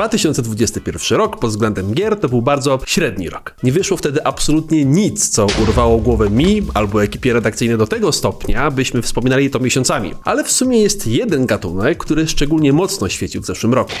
2021 rok pod względem gier to był bardzo średni rok. Nie wyszło wtedy absolutnie nic, co urwało głowę mi albo ekipie redakcyjnej do tego stopnia, byśmy wspominali to miesiącami. Ale w sumie jest jeden gatunek, który szczególnie mocno świecił w zeszłym roku.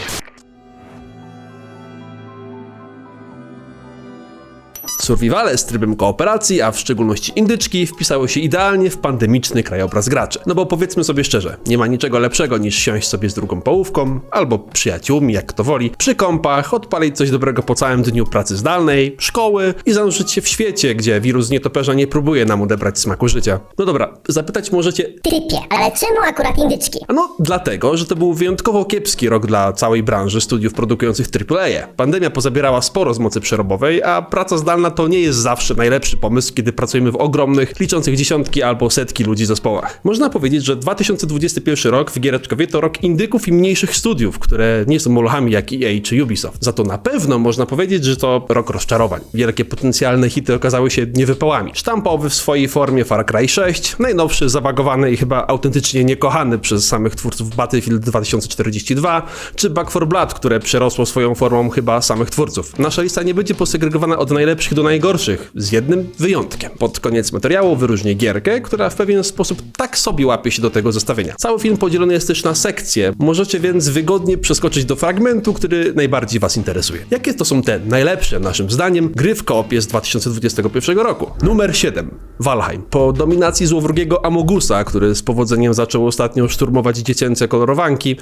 Survivale z trybem kooperacji, a w szczególności indyczki, wpisały się idealnie w pandemiczny krajobraz graczy. No bo powiedzmy sobie szczerze, nie ma niczego lepszego niż siąść sobie z drugą połówką, albo przyjaciółmi, jak kto woli, przy kąpach, odpalić coś dobrego po całym dniu pracy zdalnej, szkoły i zanurzyć się w świecie, gdzie wirus nietoperza nie próbuje nam odebrać smaku życia. No dobra, zapytać możecie, Typie, ale czemu akurat indyczki? no, dlatego, że to był wyjątkowo kiepski rok dla całej branży studiów produkujących AAA. Pandemia pozabierała sporo z mocy przerobowej, a praca zdalna to nie jest zawsze najlepszy pomysł, kiedy pracujemy w ogromnych, liczących dziesiątki albo setki ludzi zespołach. Można powiedzieć, że 2021 rok w giereczkowie to rok indyków i mniejszych studiów, które nie są molchami jak EA czy Ubisoft. Za to na pewno można powiedzieć, że to rok rozczarowań. Wielkie potencjalne hity okazały się niewypałami. Sztampowy w swojej formie Far Cry 6, najnowszy, zabagowany i chyba autentycznie niekochany przez samych twórców Battlefield 2042, czy Back 4 Blood, które przerosło swoją formą chyba samych twórców. Nasza lista nie będzie posegregowana od najlepszych do najgorszych, z jednym wyjątkiem. Pod koniec materiału wyróżnię gierkę, która w pewien sposób tak sobie łapie się do tego zestawienia. Cały film podzielony jest też na sekcje, możecie więc wygodnie przeskoczyć do fragmentu, który najbardziej was interesuje. Jakie to są te najlepsze, naszym zdaniem, gry w koopie z 2021 roku? Numer 7. Valheim. Po dominacji złowrogiego Amogusa, który z powodzeniem zaczął ostatnio szturmować dziecięce kolorowanki,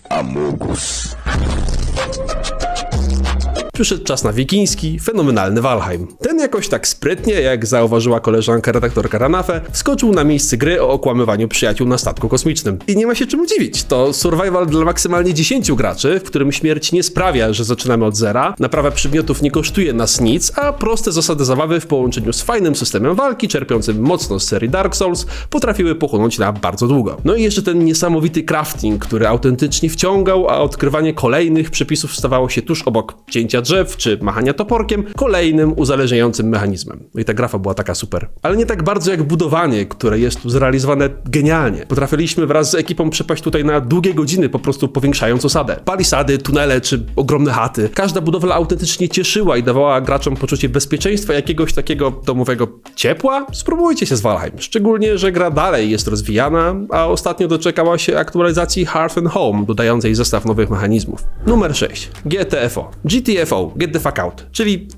przyszedł czas na wikiński, fenomenalny Valheim. Ten jakoś tak sprytnie, jak zauważyła koleżanka redaktorka Ranafe, wskoczył na miejsce gry o okłamywaniu przyjaciół na statku kosmicznym. I nie ma się czemu dziwić, to survival dla maksymalnie 10 graczy, w którym śmierć nie sprawia, że zaczynamy od zera, naprawa przedmiotów nie kosztuje nas nic, a proste zasady zabawy w połączeniu z fajnym systemem walki, czerpiącym mocno z serii Dark Souls, potrafiły pochłonąć na bardzo długo. No i jeszcze ten niesamowity crafting, który autentycznie wciągał, a odkrywanie kolejnych przepisów stawało się tuż obok cięcia drzew czy machania toporkiem kolejnym uzależniającym mechanizmem. No i ta grafa była taka super. Ale nie tak bardzo jak budowanie, które jest tu zrealizowane genialnie. Potrafiliśmy wraz z ekipą przepaść tutaj na długie godziny, po prostu powiększając osadę. Palisady, tunele czy ogromne chaty. Każda budowla autentycznie cieszyła i dawała graczom poczucie bezpieczeństwa, jakiegoś takiego domowego ciepła. Spróbujcie się z Valheim. Szczególnie, że gra dalej jest rozwijana, a ostatnio doczekała się aktualizacji Hearth and Home, dodającej zestaw nowych mechanizmów. Numer 6. GTFO. GTFO. Get the fuck out. Czyli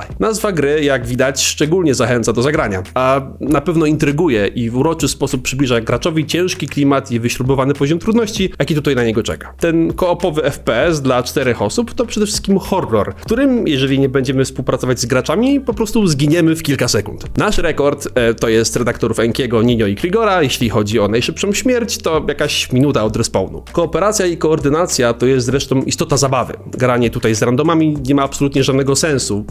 wypalaj. Nazwa gry, jak widać, szczególnie zachęca do zagrania, a na pewno intryguje i w uroczy sposób przybliża graczowi ciężki klimat i wyśrubowany poziom trudności, jaki tutaj na niego czeka. Ten koopowy FPS dla czterech osób to przede wszystkim horror, w którym, jeżeli nie będziemy współpracować z graczami, po prostu zginiemy w kilka sekund. Nasz rekord e, to jest redaktorów Enkiego, Ninio i Krigora. Jeśli chodzi o najszybszą śmierć, to jakaś minuta od respawnu. Kooperacja i koordynacja to jest zresztą istota zabawy. Granie tutaj z randomami nie ma absolutnie żadnego sensu.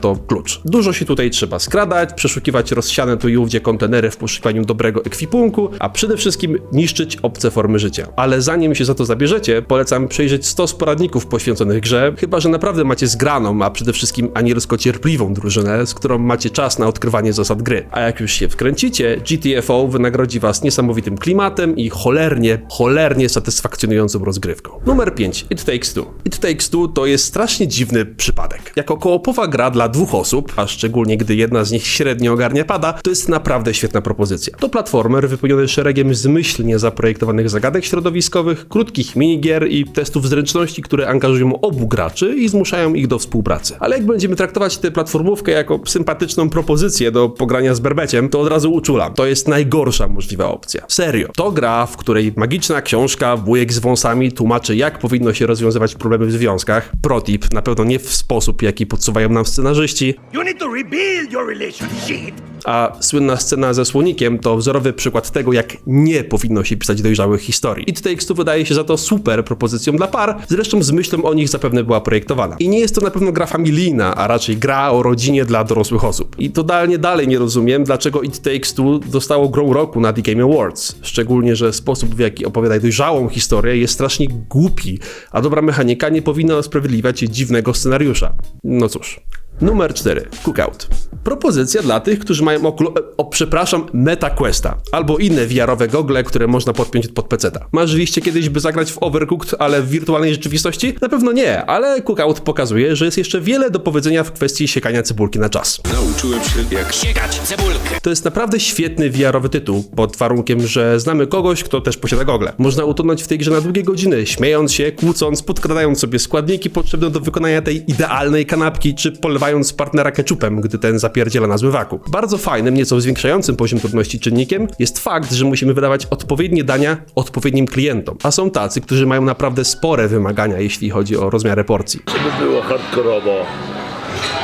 To klucz. Dużo się tutaj trzeba skradać, przeszukiwać rozsiane tu i ówdzie kontenery w poszukiwaniu dobrego ekwipunku, a przede wszystkim niszczyć obce formy życia. Ale zanim się za to zabierzecie, polecam przejrzeć 100 poradników poświęconych grze, chyba że naprawdę macie zgraną, a przede wszystkim anielsko cierpliwą drużynę, z którą macie czas na odkrywanie zasad gry. A jak już się wkręcicie, GTFO wynagrodzi was niesamowitym klimatem i cholernie, cholernie satysfakcjonującą rozgrywką. Numer 5. It Takes Two. It Takes Two to jest strasznie dziwny przypadek. Jako gra dla dwóch osób, a szczególnie gdy jedna z nich średnio ogarnia pada, to jest naprawdę świetna propozycja. To platformer wypełniony szeregiem zmyślnie zaprojektowanych zagadek środowiskowych, krótkich minigier i testów zręczności, które angażują obu graczy i zmuszają ich do współpracy. Ale jak będziemy traktować tę platformówkę jako sympatyczną propozycję do pogrania z berbeciem, to od razu uczulam. To jest najgorsza możliwa opcja. Serio. To gra, w której magiczna książka, wujek z wąsami tłumaczy, jak powinno się rozwiązywać problemy w związkach. Protip, na pewno nie w sposób, jaki podsuwają nam scenarzyści, You need to rebuild your relationship. A słynna scena ze słonikiem to wzorowy przykład tego, jak nie powinno się pisać dojrzałych historii. It Takes Two wydaje się za to super propozycją dla par, zresztą z myślą o nich zapewne była projektowana. I nie jest to na pewno gra familijna, a raczej gra o rodzinie dla dorosłych osób. I totalnie dalej nie rozumiem, dlaczego It Takes Two dostało grą roku na The Game Awards. Szczególnie, że sposób w jaki opowiada dojrzałą historię jest strasznie głupi, a dobra mechanika nie powinna usprawiedliwiać dziwnego scenariusza. No cóż. Numer 4. Cookout. Propozycja dla tych, którzy mają oklo... e, O, przepraszam, MetaQuesta. Albo inne VR-owe gogle, które można podpiąć pod peceta. Marzyliście kiedyś, by zagrać w Overcooked, ale w wirtualnej rzeczywistości? Na pewno nie, ale Cookout pokazuje, że jest jeszcze wiele do powiedzenia w kwestii siekania cebulki na czas. Nauczyłem się, jak Siekać cebulkę. To jest naprawdę świetny VR-owy tytuł, pod warunkiem, że znamy kogoś, kto też posiada gogle. Można utonąć w tej grze na długie godziny, śmiejąc się, kłócąc, podkradając sobie składniki potrzebne do wykonania tej idealnej kanapki, czy polewając partnera ketchupem, gdy ten zapierdziela na zmywaku. Bardzo fajnym, nieco zwiększającym poziom trudności czynnikiem jest fakt, że musimy wydawać odpowiednie dania odpowiednim klientom, a są tacy, którzy mają naprawdę spore wymagania, jeśli chodzi o rozmiarę porcji. Żeby było hardkorowo,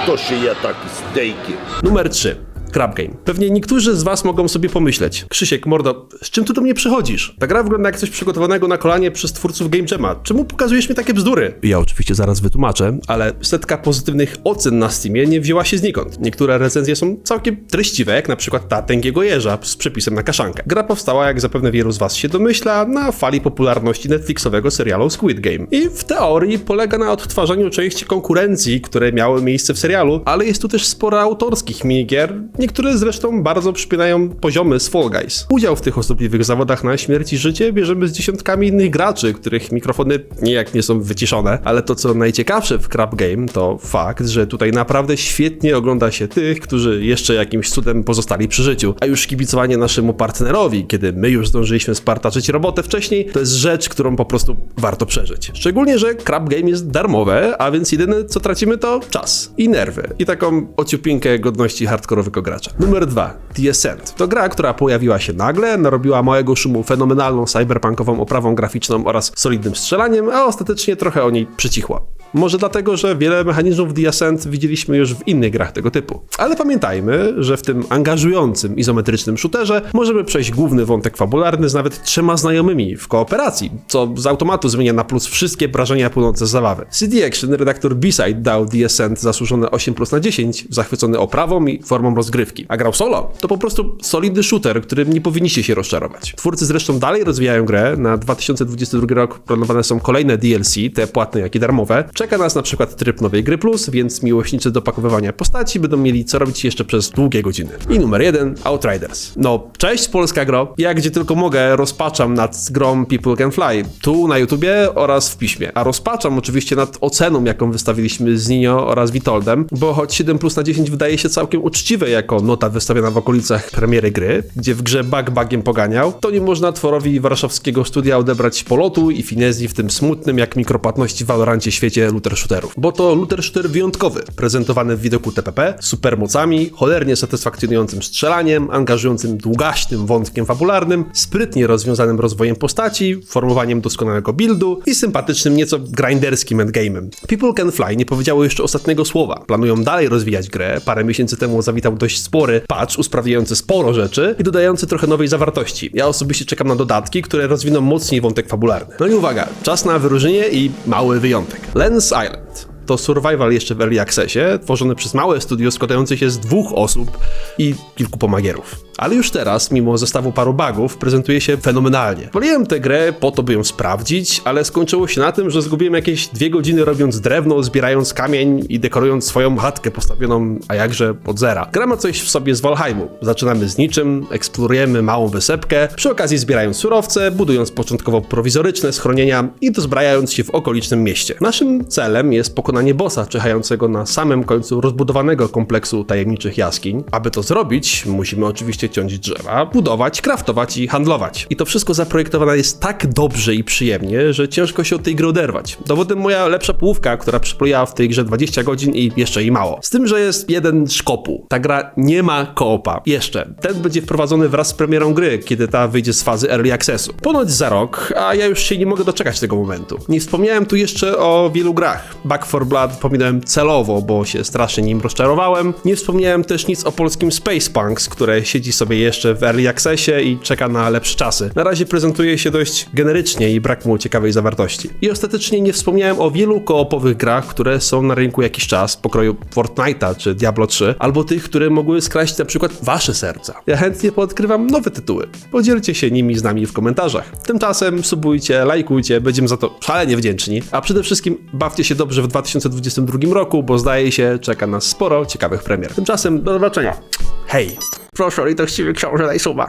to się je taki stejki. Numer 3. Crab Game. Pewnie niektórzy z was mogą sobie pomyśleć, Krzysiek, mordo, z czym tu do mnie przychodzisz? Ta gra wygląda jak coś przygotowanego na kolanie przez twórców Game Jam'a. Czemu pokazujesz mi takie bzdury? Ja oczywiście zaraz wytłumaczę, ale setka pozytywnych ocen na Steamie nie wzięła się znikąd. Niektóre recenzje są całkiem treściwe, jak na przykład ta Tęgiego Jeża z przepisem na kaszankę. Gra powstała, jak zapewne wielu z was się domyśla, na fali popularności Netflixowego serialu Squid Game. I w teorii polega na odtwarzaniu części konkurencji, które miały miejsce w serialu, ale jest tu też sporo autorskich minigier, niektóre zresztą bardzo przypominają poziomy z Fall Guys. Udział w tych osobliwych zawodach na śmierć i życie bierzemy z dziesiątkami innych graczy, których mikrofony nijak nie są wyciszone, ale to co najciekawsze w Crab Game to fakt, że tutaj naprawdę świetnie ogląda się tych, którzy jeszcze jakimś cudem pozostali przy życiu, a już kibicowanie naszemu partnerowi, kiedy my już zdążyliśmy spartaczyć robotę wcześniej, to jest rzecz, którą po prostu warto przeżyć. Szczególnie, że Crab Game jest darmowe, a więc jedyne co tracimy to czas i nerwy i taką ociupinkę godności hardkorowego gracza. Numer 2. The Ascent. To gra, która pojawiła się nagle, narobiła małego szumu fenomenalną cyberpunkową oprawą graficzną oraz solidnym strzelaniem, a ostatecznie trochę o niej przycichła. Może dlatego, że wiele mechanizmów The Ascent widzieliśmy już w innych grach tego typu. Ale pamiętajmy, że w tym angażującym izometrycznym shooterze możemy przejść główny wątek fabularny z nawet trzema znajomymi w kooperacji, co z automatu zmienia na plus wszystkie wrażenia płynące z zabawy. CD Action, redaktor B-Side dał The Ascent zasłużone 8 plus na 10, zachwycony oprawą i formą rozgrywki. A grał solo? To po prostu solidny shooter, którym nie powinniście się rozczarować. Twórcy zresztą dalej rozwijają grę, na 2022 rok planowane są kolejne DLC, te płatne jak i darmowe. Czeka nas na przykład tryb nowej gry plus, więc miłośnicy dopakowywania postaci będą mieli co robić jeszcze przez długie godziny. I numer jeden, Outriders. No, cześć polska gro. Ja gdzie tylko mogę rozpaczam nad grą People Can Fly, tu na YouTubie oraz w piśmie. A rozpaczam oczywiście nad oceną, jaką wystawiliśmy z Nino oraz Witoldem, bo choć 7 plus na 10 wydaje się całkiem uczciwe jako nota wystawiona w okolicach premiery gry, gdzie w grze bug bugiem poganiał, to nie można tworowi warszawskiego studia odebrać polotu i finezji w tym smutnym jak mikropłatności w Valorancie świecie looter shooterów. Bo to looter shooter wyjątkowy, prezentowany w widoku TPP, supermocami, cholernie satysfakcjonującym strzelaniem, angażującym długaśnym wątkiem fabularnym, sprytnie rozwiązanym rozwojem postaci, formowaniem doskonałego buildu i sympatycznym nieco grinderskim endgame'em. People Can Fly nie powiedziało jeszcze ostatniego słowa. Planują dalej rozwijać grę. Parę miesięcy temu zawitał dość spory patch usprawniający sporo rzeczy i dodający trochę nowej zawartości. Ja osobiście czekam na dodatki, które rozwiną mocniej wątek fabularny. No i uwaga, czas na wyróżnienie i mały wyjątek. Lens Island to survival jeszcze w early accessie, tworzony przez małe studio składające się z dwóch osób i kilku pomagierów. Ale już teraz, mimo zestawu paru bugów, prezentuje się fenomenalnie. Waliłem tę grę po to, by ją sprawdzić, ale skończyło się na tym, że zgubiłem jakieś dwie godziny robiąc drewno, zbierając kamień i dekorując swoją chatkę postawioną, a jakże od zera. Gra ma coś w sobie z Valheimu. Zaczynamy z niczym, eksplorujemy małą wysepkę, przy okazji zbierając surowce, budując początkowo prowizoryczne schronienia i dozbrajając się w okolicznym mieście. Naszym celem jest pokonanie bossa czyhającego na samym końcu rozbudowanego kompleksu tajemniczych jaskiń. Aby to zrobić, musimy oczywiście ciąć drzewa, budować, kraftować i handlować. I to wszystko zaprojektowane jest tak dobrze i przyjemnie, że ciężko się od tej gry oderwać. Dowodem moja lepsza połówka, która przypojęła w tej grze 20 godzin i jeszcze i mało. Z tym, że jest jeden szkopu. Ta gra nie ma koopa. Jeszcze. Ten będzie wprowadzony wraz z premierą gry, kiedy ta wyjdzie z fazy Early Accessu. Ponoć za rok, a ja już się nie mogę doczekać tego momentu. Nie wspomniałem tu jeszcze o wielu grach. Back for Blood pominąłem celowo, bo się strasznie nim rozczarowałem. Nie wspomniałem też nic o polskim Space Punks, które siedzi sobie jeszcze w Early Accessie i czeka na lepsze czasy. Na razie prezentuje się dość generycznie i brak mu ciekawej zawartości. I ostatecznie nie wspomniałem o wielu koopowych grach, które są na rynku jakiś czas, pokroju Fortnite'a czy Diablo 3, albo tych, które mogły skraść na przykład wasze serca. Ja chętnie podkrywam nowe tytuły. Podzielcie się nimi z nami w komentarzach. Tymczasem subujcie, lajkujcie, będziemy za to szalenie wdzięczni, a przede wszystkim bawcie się dobrze w 2020 2022 roku, bo zdaje się, czeka nas sporo ciekawych premier. Tymczasem do zobaczenia. Hej! Proszę o 媳妇是找不出来一首吧？